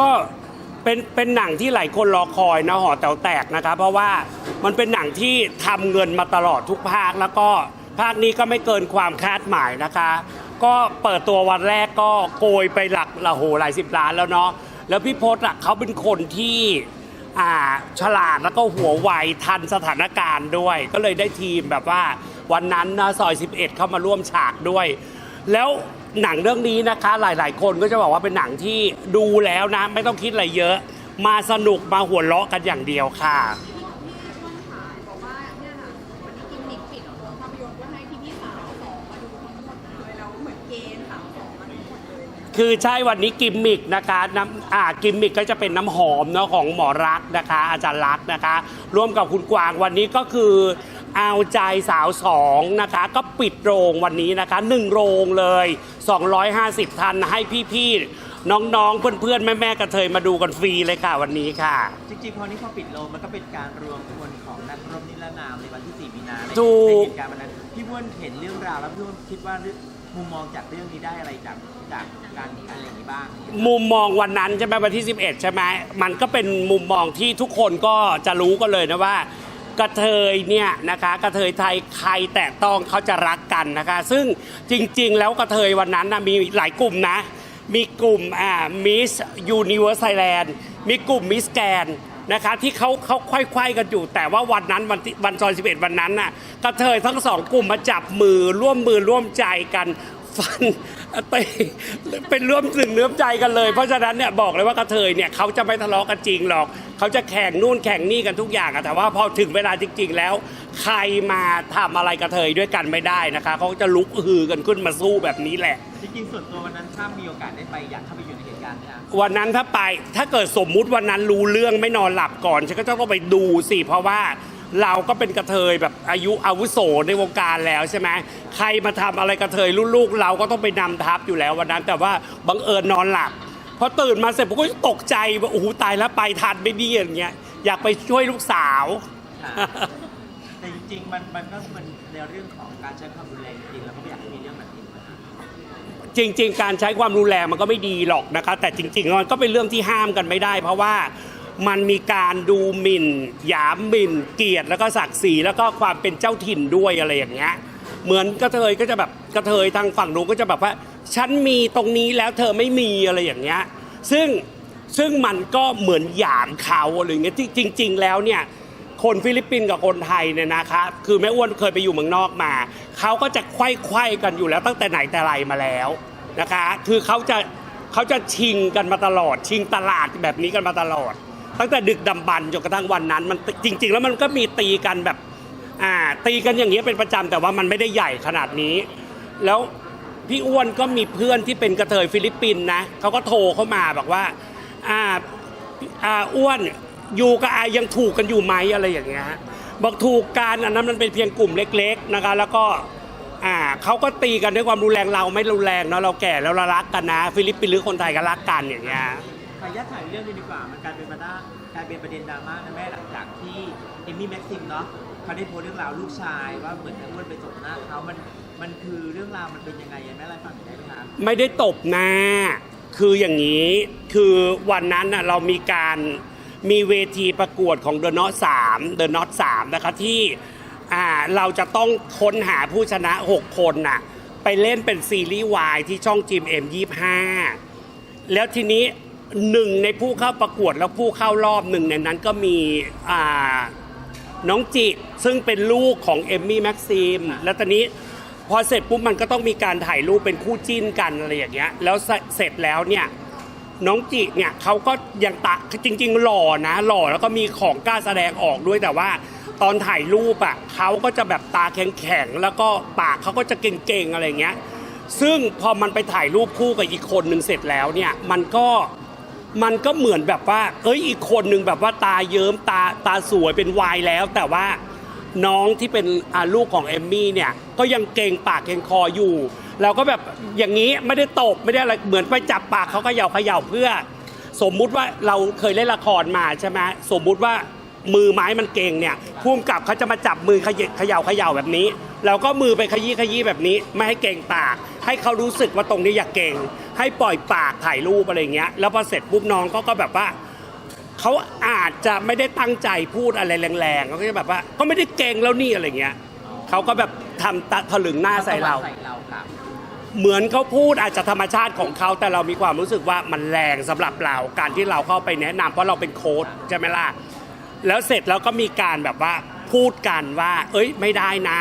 ก็เป็นเป็นหนังที่หลายคนรอคอยนะหอแต๋วแตกนะครับ เพราะว่ามันเป็นหนังที่ทำเงินมาตลอดทุกภาค แล้วก็ภาคนี้ก็ไม่เกินความคาดหมายนะคะ ก็เปิดตัววันแรกก็โกยไปหลักละโหหลายสิบล้านแล้วเนาะแล้วพี่พศอะเขาเป็นคนที่อ่าฉลาดแล้วก็หัวไวทันสถานการณ์ด้วย ก็เลยได้ทีมแบบว่าวันนั้นนะซอย 11 เข้ามาร่วมฉากด้วย แล้ว หนังเรื่องนี้นะคะ หลาย ๆ คนก็จะบอกว่าเป็นหนังที่ดูแล้วนะ ไม่ต้องคิดอะไรเยอะ มาสนุกมาหัวเราะกันอย่างเดียวค่ะบอกว่าเนี่ยค่ะวันนี้กิมมิคปิดเราทำโยนไว้ให้พี่สาวสองมาดูทั้งหมดเลยเราเหมือนเกณฑ์สาวสองมาทั้งหมดคือใช่วันนี้กิมมิกนะคะน้ำอ่ากิมมิกก็จะเป็นน้ำหอมเนาะของหมอรักนะคะ อาจารย์รักนะคะ ร่วมกับคุณกวางวันนี้ก็คือ เอาใจสาวสองนะคะ ก็ปิดโรงวันนี้นะคะหนึ่งโรงเลย 250ทันให้พี่ๆน้องๆ เพื่อนๆ แม่ๆกระเทยมาดูกันฟรีเลยค่ะวันนี้ค่ะ จริงๆพอนี้พอปิดโรงมันก็เป็นการรวมคนของนักรบนิรนามในวันที่ 4 มีนาในถูกในเหตุการณ์วันนั้นพี่บ้วนเห็นเรื่องราวแล้วพี่บ้วนคิดว่าเรื่องมุมมองจากเรื่องนี้ได้อะไรจากจากการอะไรอย่างนี้บ้าง มุมมองวันนั้นใช่ไหมวันที่ 11 ใช่ไหมมันก็เป็นมุมมองที่ทุกคนก็จะรู้กันเลยนะว่า กระเทยเนี่ยนะคะกระเทยไทยใครแตะต้องเขาจะรักกันนะคะ ซึ่งจริงๆ แล้วกระเทยวันนั้นนะมีหลายกลุ่มนะ มีกลุ่มอ่ามิสยูนิเวอร์สไทยแลนด์มีกลุ่มมิสแกนนะคะที่เขาเขาไขว้ๆกันอยู่ แต่ว่าวันนั้นวันที่วันซอย11 วันนั้นน่ะกระเทยทั้งสองกลุ่มมาจับมือร่วมมือร่วมใจกันฟันเป็นร่วมสึ่งเนื้อใจกันเลย เพราะฉะนั้นเนี่ยบอกเลยว่ากระเทยเนี่ยเขาจะไม่ทะเลาะกันจริงหรอก เขาจะแข่งนู่นแข่งนี่กันทุกอย่างอะแต่ว่าพอถึงเวลาจริง ๆ แล้ว ใครมาทำอะไรกระเทยด้วยกันไม่ได้นะคะเขาจะลุกฮือกันขึ้นมาสู้แบบนี้แหละ จริงๆส่วนตัววันนั้นถ้ามีโอกาสได้ไปอยากเข้าไปอยู่ในเหตุการณ์เนี้ยวันนั้นถ้าไปถ้าเกิดสมมุติวันนั้นรู้เรื่องไม่นอนหลับก่อนฉันก็ต้องไปดูสิเพราะว่าเราก็เป็นกระเทยแบบอายุอาวุโสในวงการแล้วใช่ไหมใครมาทำอะไรกระเทยรุ่นลูกเราก็ต้องไปนำทัพอยู่แล้ววันนั้น แต่ว่าบังเอิญนอนหลับพ อตื่นมาเสร็จผมก็ตกใจว่าโอ้โหตายแล้วไปทันไม่ดีอย่างเงี้ยอยากไปช่วยลูกสาว ค่ะแต่จริงๆ มันมันก็เป็นในเรื่องของการใช้ความรุนแรงจริงๆแล้วก็ไม่อยากให้มีเรื่องแบบนี้นะคะจริง ๆ การใช้ความรุนแรงมันก็ไม่ดีหรอกนะคะ แต่จริงๆมันก็เป็นเรื่องที่ห้ามกันไม่ได้ เพราะว่ามันมีการดูหมิ่นหยามหมิ่น เกียรติแล้วก็ศักดิ์ศรีแล้วก็ความเป็นเจ้าถิ่นด้วยอะไรอย่างเงี้ยเหมือนกระเทยก็จะแบบกระเทยทางฝั่งนู้นก็จะแบบว่า ฉันมีตรงนี้แล้วเธอไม่มีอะไรอย่างเงี้ยซึ่งซึ่งมันก็เหมือนหยามเขาอะไรอย่างเงี้ยที่จริง ๆ แล้วเนี่ยคนฟิลิปปินส์กับคนไทยเนี่ยนะคะคือแม่อ้วนเคยไปอยู่เมืองนอกมาเขาก็จะไขว้ไขว้กันอยู่แล้วตั้งแต่ไหนแต่ไรมาแล้วนะคะ คือเขาจะเขาจะชิงกันมาตลอด ชิงตลาดแบบนี้กันมาตลอด ตั้งแต่ดึกดำบรรพ์จนกระทั่งวันนั้น มันจริง ๆ แล้วมันก็มีตีกันแบบอ่าตีกันอย่างเงี้ยเป็นประจำแต่ว่ามันไม่ได้ใหญ่ขนาดนี้ แล้ว พี่อ้วนก็มีเพื่อนที่เป็นกระเทยฟิลิปปินส์นะเขาก็โทรเข้ามาบอกว่าอ่าอ่าอ้วนอยู่กับอายังถูกกันอยู่ไหมอะไรอย่างเงี้ยฮะบอกถูกกันอันนั้นมันเป็นเพียงกลุ่มเล็ก ๆนะคะ แล้วก็อ่าเขาก็ตีกันด้วยความรุนแรงเราไม่รุนแรงเนาะเราแก่แล้วเรารักกันนะ ฟิลิปปินส์หรือคนไทยก็รักกันอย่างเงี้ย ขออนุญาตถ่ายเรื่องนี้ดีกว่า มันกลายเป็นประเด็นกลายเป็นประเด็นดราม่านะแม่หลังจากที่ เอมมี่แม็กซิมเนาะเขาได้โพสต์เรื่องราวลูกชายว่าเหมือนกับอ้วนไปตบหน้าเขามันมันคือเรื่องราวมันเป็นยังไงแม่เล่าให้ฟังหน่อยได้ไหมคะไม่ได้ตบหน้า คืออย่างนี้ คือวันนั้นน่ะเรามีการมีเวทีประกวดของ The Not 3 The Not 3นะคะที่อ่าเราจะต้องค้นหาผู้ชนะ 6 คนน่ะไปเล่นเป็นซีรีส์วายที่ช่องจิม M25 แล้วทีนี้หนึ่งในผู้เข้าประกวดแล้วผู้เข้ารอบหนึ่งในนั้นก็มีอ่า น้องจิซึ่งเป็นลูกของเอมมี่แม็กซิมแล้วตอนนี้พอเสร็จปุ๊บมันก็ต้องมีการถ่ายรูปเป็นคู่จิ้นกันอะไรอย่างเงี้ยแล้วเสเสร็จแล้วเนี่ยน้องจิเนี่ยเขาก็ยังตะจริง ๆ หล่อนะหล่อแล้วก็มีของกล้าแสดงออกด้วยแต่ว่า ตอนถ่ายรูปอะเขาก็จะแบบตาแข็งๆแล้วก็ปากเขาก็จะเก่งๆอะไรอย่างเงี้ยซึ่งพอมันไปถ่ายรูปคู่กับอีกคนหนึ่งเสร็จแล้วเนี่ยมันก็ มันก็เหมือนแบบว่า เอ้ยอีกคนหนึ่งแบบว่าตาเยิ้มตาตาสวยเป็นวายแล้ว แต่ว่าน้องที่เป็นลูกของเอมมี่เนี่ยก็ยังเก่งปากเก่งคออยู่เราก็แบบอย่างนี้ไม่ได้ตบไม่ได้อะไรเหมือนไปจับปากเขาเขย่าเขย่าเพื่อ สมมุติว่าเราเคยเล่นละครมาใช่ไหมสมมุติว่ามือไม้มันเก่งเนี่ยพุ่มกับเขาจะมาจับมือเขยเขย่าเขย่าแบบนี้เราก็มือไปขยี้ขยี้แบบนี้ ไม่ให้เก่งปาก ให้เขารู้สึกว่าตรงนี้อย่าเก่ง ให้ปล่อยปากถ่ายรูปอะไรเงี้ยแล้วพอเสร็จปุ๊บน้องก็ก็แบบว่าเขาอาจจะไม่ได้ตั้งใจพูดอะไรแรงๆเขาก็จะแบบว่าก็ไม่ได้เก่งแล้วนี่อะไรเงี้ยเขาก็แบบทำตะถลึงหน้าใส่เรา เหมือนเขาพูดอาจจะธรรมชาติของเขาแต่เรามีความรู้สึกว่ามันแรงสำหรับเราการที่เราเข้าไปแนะนำเพราะเราเป็นโค้ชใช่ไหมล่ะแล้วเสร็จแล้วก็มีการแบบว่าพูดกันว่า เอ้ยไม่ได้นะ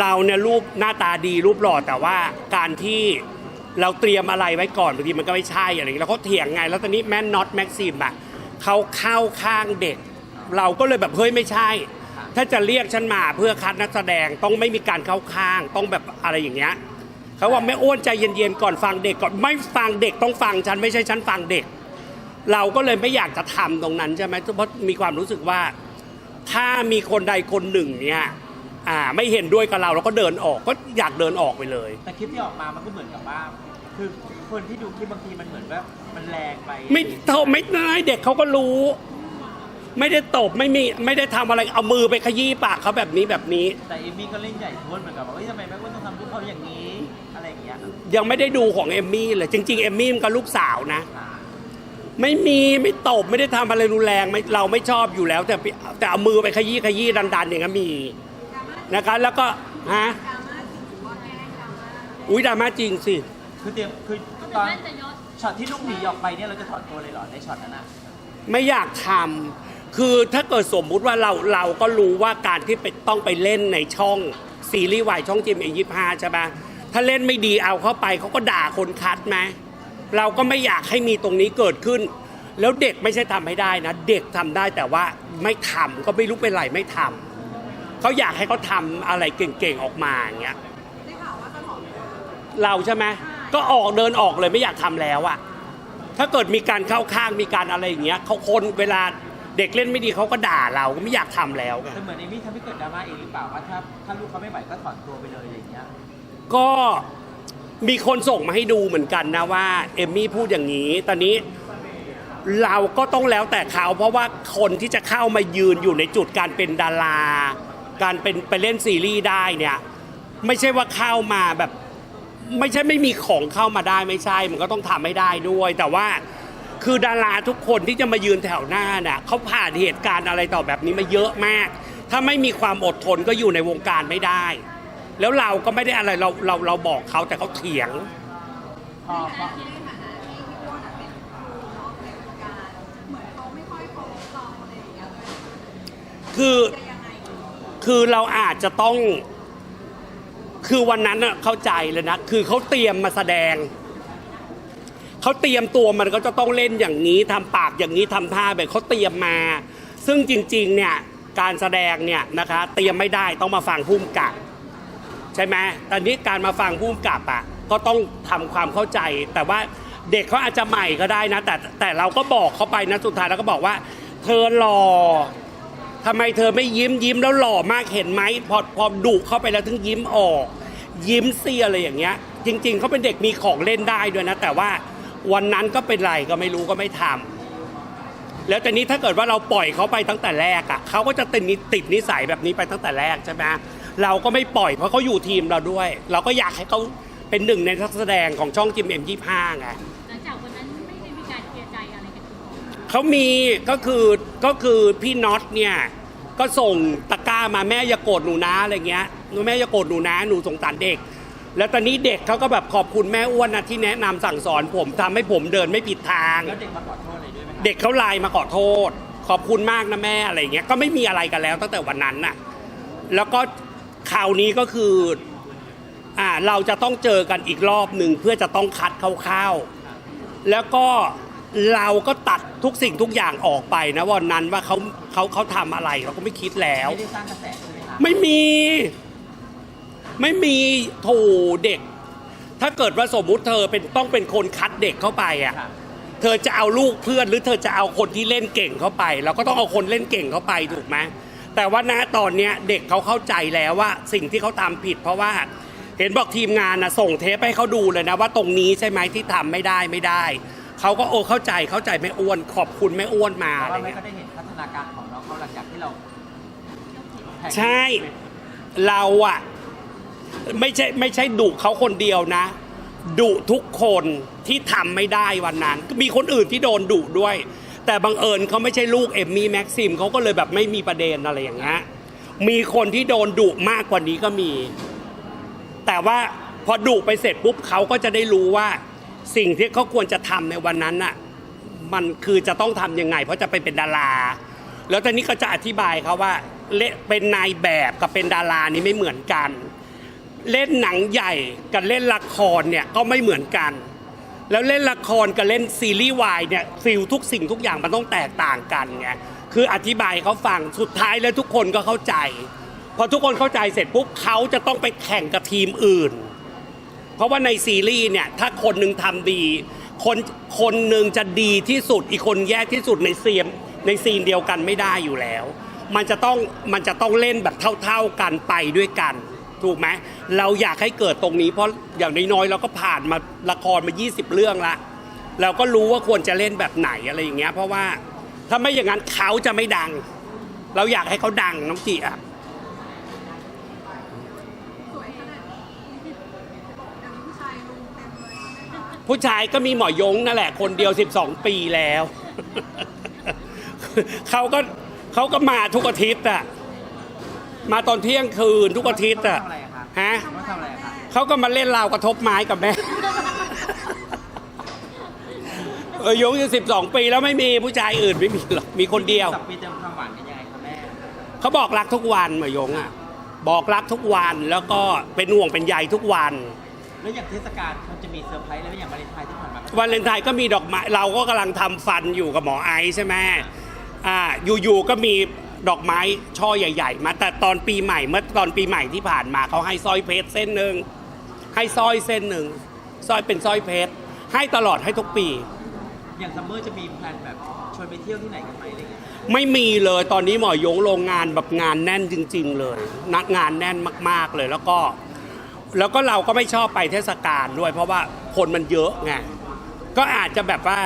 เราเนี่ยรูปหน้าตาดีรูปหล่อแต่ว่าการที่ เราเตรียมอะไรไว้ก่อนบางทีมันก็ไม่ใช่อะไรอย่างเงี้ยแล้วเขาเถียงไง แล้วตอนนี้แม่น็อตแม็กซิมอะเขาเข้าข้างเด็ก เราก็เลยแบบเฮ้ยไม่ใช่ ถ้าจะเรียกฉันมาเพื่อคัดนักแสดงต้องไม่มีการเข้าข้างต้องแบบอะไรอย่างเงี้ยเขาว่าไม่อ้วนใจเย็นๆก่อนฟังเด็กก่อนไม่ฟังเด็กต้องฟังฉันไม่ใช่ฉันฟังเด็ก เราก็เลยไม่อยากจะทำตรงนั้นใช่ไหมเพราะมีความรู้สึกว่า ถ้ามีคนใดคนหนึ่งเนี่ย อ่าไม่เห็นด้วยกับเราเราก็เดินออกก็อยากเดินออกไปเลย แต่คลิปที่ออกมามันก็เหมือนกับว่า คือคนที่ดูคลิปบางทีมันเหมือนว่ามันแรงไปไม่เท่าไม่น้อยเด็กเขาก็รู้ ไม่ได้ตบไม่มีไม่ได้ทำอะไรเอามือไปขยี้ปากเขาแบบนี้แบบนี้ แต่เอมมี่ก็เล่นใหญ่โทนเหมือนกับว่าเฮ้ยทำไมแม่อ้วนต้องทำลูกเขาอย่างนี้อะไรอย่างเงี้ยยังไม่ได้ดูของเอมมี่เลยจริงๆเอมมี่มันก็ลูกสาวนะ อ่าไม่มีไม่ตบไม่ได้ทำอะไรรุนแรงไม่เราไม่ชอบอยู่แล้ว แต่แต่เอามือไปขยี้ขยี้ดันๆอย่างนั้นมี นะคะแล้วก็ฮะดราม่าจริงหรือว่าแกล้งดราม่าอุ้ยดราม่าจริงสิ คือเตรียมคือตอนช็อตที่ลูกหนีออกไปเนี่ยเราจะถอนตัวเลยเหรอในช็อตนั้นอะไม่อยากทำคือถ้าเกิดสมมุติว่าเราเราก็รู้ว่าการที่ไปต้องไปเล่นในช่องซีรีส์วายช่องจิมเอยี่ห้าใช่ปะถ้าเล่นไม่ดีเอาเข้าไปเขาก็ด่าคนคัดไหมเราก็ไม่อยากให้มีตรงนี้เกิดขึ้น แล้วเด็กไม่ใช่ทำให้ได้นะ เด็กทำได้แต่ว่าไม่ทำก็ไม่รู้เป็นไรไม่ทำ เขาอยากให้เขาทำอะไรเก่งๆออกมาอย่างเงี้ยได้ข่าวว่าจะถอนตัวเราใช่ไหมก็ออกเดินออกเลยไม่อยากทำแล้วอะถ้าเกิดมีการเข้าข้างมีการอะไรอย่างเงี้ยเขาคนเวลาเด็กเล่นไม่ดีเขาก็ด่าเราก็ไม่อยากทำแล้วไง แต่เหมือนเอมมี่ทำให้เกิดดราม่าเองหรือเปล่าว่าถ้าถ้าลูกเขาไม่ไหวก็ถอนตัวไปเลยอะไรอย่างเงี้ย ก็มีคนส่งมาให้ดูเหมือนกันนะว่าเอมมี่พูดอย่างนี้ ตอนนี้เราก็ต้องแล้วแต่เขาเพราะว่าคนที่จะเข้ามายืนอยู่ในจุดการเป็นดารา การเป็นไปเล่นซีรีส์ได้เนี่ยไม่ใช่ว่าเข้ามาแบบ ไม่ใช่ไม่มีของเข้ามาได้ไม่ใช่ มันก็ต้องทำให้ได้ด้วย แต่ว่าคือดาราทุกคนที่จะมายืนแถวหน้าเนี่ยเขาผ่านเหตุการณ์อะไรต่อแบบนี้มาเยอะมาก ถ้าไม่มีความอดทนก็อยู่ในวงการไม่ได้ แล้วเราก็ไม่ได้อะไรเราเราเราบอกเขาแต่เขาเถียง พอพอคือ คือเราอาจจะต้อง คือวันนั้นน่ะเข้าใจเลยนะ คือเขาเตรียมมาแสดง เขาเตรียมตัวมันก็จะต้องเล่นอย่างนี้ทำปากอย่างนี้ทำท่าแบบเขาเตรียมมา ซึ่งจริงๆเนี่ยการแสดงเนี่ยนะคะ เตรียมไม่ได้ต้องมาฟังพุ่มกับ ใช่ไหมตอนนี้การมาฟังพุ่มกับอะก็ต้องทำความเข้าใจ แต่ว่าเด็กเขาอาจจะใหม่ก็ได้นะ แต่แต่เราก็บอกเขาไปนะสุดท้ายเราก็บอกว่า เธอหล่อ ทำไมเธอไม่ยิ้มยิ้มแล้วหล่อมากเห็นไหมพอพอดุเข้าไปแล้วถึงยิ้มออก ยิ้มเสียอะไรอย่างเงี้ย จริง ๆเขาเป็นเด็กมีของเล่นได้ด้วยนะ แต่ว่าวันนั้นก็เป็นไรก็ไม่รู้ก็ไม่ทำแล้วแต่นี้ถ้าเกิดว่าเราปล่อยเขาไปตั้งแต่แรกอะเขาก็จะติดนิติดนิสัยแบบนี้ไปตั้งแต่แรกใช่ไหมเราก็ไม่ปล่อยเพราะเขาอยู่ทีมเราด้วย เราก็อยากให้เขาเป็นหนึ่งในนักแสดงของช่องจิมเอ็มยี่ห้าไงหลังจากวันนั้นไม่ได้มีการเคลียร์ใจอะไรกันคุณหมอเขามีก็คือก็คือพี่น็อตเนี่ย ก็ส่งตะกร้ามาแม่อย่าโกรธหนูนะอะไรเงี้ยหนูแม่อย่าโกรธหนูนะหนูสงสารเด็ก แล้วตอนนี้เด็กเขาก็แบบขอบคุณแม่อ้วนนะที่แนะนำสั่งสอนผมทำให้ผมเดินไม่ผิดทาง แล้วเด็กมาขอโทษอะไรด้วยไหมครับเด็กเขาไลน์มาขอโทษ ขอบคุณมากนะแม่อะไรเงี้ยก็ไม่มีอะไรกันแล้วตั้งแต่วันนั้นน่ะแล้วก็คราวนี้ก็คืออ่าเราจะต้องเจอกันอีกรอบหนึ่งเพื่อจะต้องคัดเข้าๆแล้วก็ เราก็ตัดทุกสิ่งทุกอย่างออกไปนะวันนั้นว่าเขาเขาเขาทำอะไรเราก็ไม่คิดแล้ว ไม่ได้สร้างกระแสใช่ไหมครับไม่มี ไม่มีโถเด็ก ถ้าเกิดว่าสมมุติเธอเป็นต้องเป็นคนคัดเด็กเข้าไปอะค่ะ เธอจะเอาลูกเพื่อนหรือเธอจะเอาคนที่เล่นเก่งเข้าไป เราก็ต้องเอาคนเล่นเก่งเข้าไปถูกไหมแต่ว่าณตอนเนี้ยเด็กเขาเข้าใจแล้วว่าสิ่งที่เขาทำผิด เพราะว่าเห็นบอกทีมงานนะส่งเทปให้เขาดูเลยนะว่าตรงนี้ใช่ไหมที่ทำไม่ได้ไม่ได้ เขาก็โอ้เข้าใจเข้าใจแม่อ้วน ขอบคุณแม่อ้วนมาเพอะไรราะว่าแม่เงี้ย ก็ได้เห็นพัฒนาการของน้องเขาหลังจากที่เราแข่งใช่เราอะไม่ใช่ไม่ใช่ดุเขาคนเดียวนะดุทุกคนที่ทำไม่ได้วันนั้น มีคนอื่นที่โดนดุด้วย แต่บังเอิญเขาไม่ใช่ลูกเอมมี่แม็กซิมเขาก็เลยแบบไม่มีประเด็นอะไรอย่างเงี้ยมีคนที่โดนดุมากกว่านี้ก็มี แต่ว่าพอดุไปเสร็จปุ๊บเขาก็จะได้รู้ว่า สิ่งที่เขาควรจะทำในวันนั้นน่ะมันคือจะต้องทำยังไง เพราะจะไปเป็นดารา แล้วตอนนี้ก็จะอธิบายเขาว่าเลเป็นนายแบบกับเป็นดารานี่ไม่เหมือนกัน เล่นหนังใหญ่กับเล่นละครเนี่ยก็ไม่เหมือนกัน แล้วเล่นละครกับเล่นซีรีส์วายเนี่ยฟิลทุกสิ่งทุกอย่างมันต้องแตกต่างกันไงคืออธิบายเขาฟังสุดท้ายแล้วทุกคนก็เข้าใจ พอทุกคนเข้าใจเสร็จปุ๊บเขาจะต้องไปแข่งกับทีมอื่น ราะว่าในซีรีส์เนี่ยถ้าคนหนึ่งทำดี คนคนหนึ่งจะดีที่สุดอีกคนแย่ที่สุดในเซียมในซีนเดียวกันไม่ได้อยู่แล้ว มันจะต้องมันจะต้องเล่นแบบเท่า ๆกันไปด้วยกันถูกไหมเราอยากให้เกิดตรงนี้ เพราะอย่างน้อยๆเราก็ผ่านมาละครมา 20 เรื่องละเราก็รู้ว่าควรจะเล่นแบบไหนอะไรอย่างเงี้ยเพราะว่าถ้าไม่อย่างนั้นเขาจะไม่ดัง เราอยากให้เขาดังน้องจีอะ สวยขนาดนี้ดังผู้ชายลุงเต็มเลยใช่ไหมคะ ผู้ชายก็มีหมอยงนั่นแหละคนเดียว 12 ปีแล้ว เขาก็เขาก็มาทุกอาทิตย์อะมาตอนเที่ยงคืนทุกอาทิตย์อะเขาทำอะไรอะคะฮะเขาทำอะไรอะคะเขาก็มาเล่นราวกระทบไม้กับแม่เออยงอยู่12ปีแล้วไม่มีผู้ชายอื่นไม่มีหรอกมีคนเดียวสับปีเติมความหวานกันยังไงคะแม่เขาบอกรักทุกวันหมอยงอะบอกรักทุกวันแล้วก็เป็นห่วงเป็นใยทุกวัน แล้วอย่างเทศกาลเขาจะมีเซอร์ไพรส์แล้วอย่างวาเลนไทน์ที่ผ่านมาวันเลนไทน์ก็มีดอกไม้เราก็กำลังทำฟันอยู่กับหมอไอซ์ใช่ไหมอ่าอยู่ๆก็มีดอกไม้ช่อใหญ่ ๆ มาแต่ตอนปีใหม่เมื่อตอนปีใหม่ที่ผ่านมาเขาให้สร้อยเพชรเส้นหนึ่งให้สร้อยเส้นหนึ่งสร้อยเป็นสร้อยเพชรให้ตลอดให้ทุกปี อย่างซัมเมอร์จะมีแพลนแบบชวนไปเที่ยวที่ไหนกันไหมอะไรเงี้ยไม่มีเลยตอนนี้หมอยงโรงงานแบบงานแน่นจริง ๆ เลยนักงานแน่นมาก ๆเลย แล้วก็ แล้วก็เราก็ไม่ชอบไปเทศกาลด้วย เพราะว่าคนมันเยอะไงก็อาจจะแบบว่า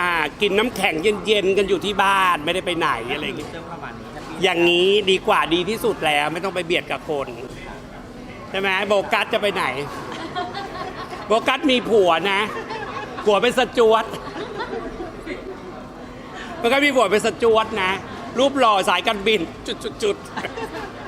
อ่ากินน้ำแข็งเย็นๆกันอยู่ที่บ้านไม่ได้ไปไหนอะไรอย่างเงี้ยเติมความหวานนี้อย่างนี้ดีกว่าดีที่สุดแล้วไม่ต้องไปเบียดกับคนใช่ไหมโบกัสจะไปไหน โบกัสมีผัวนะผัวเป็นสจวตโบกัสมีผัวเป็นสจวตนะ รูปหล่อสายการบินจุดจุดจุดๆๆ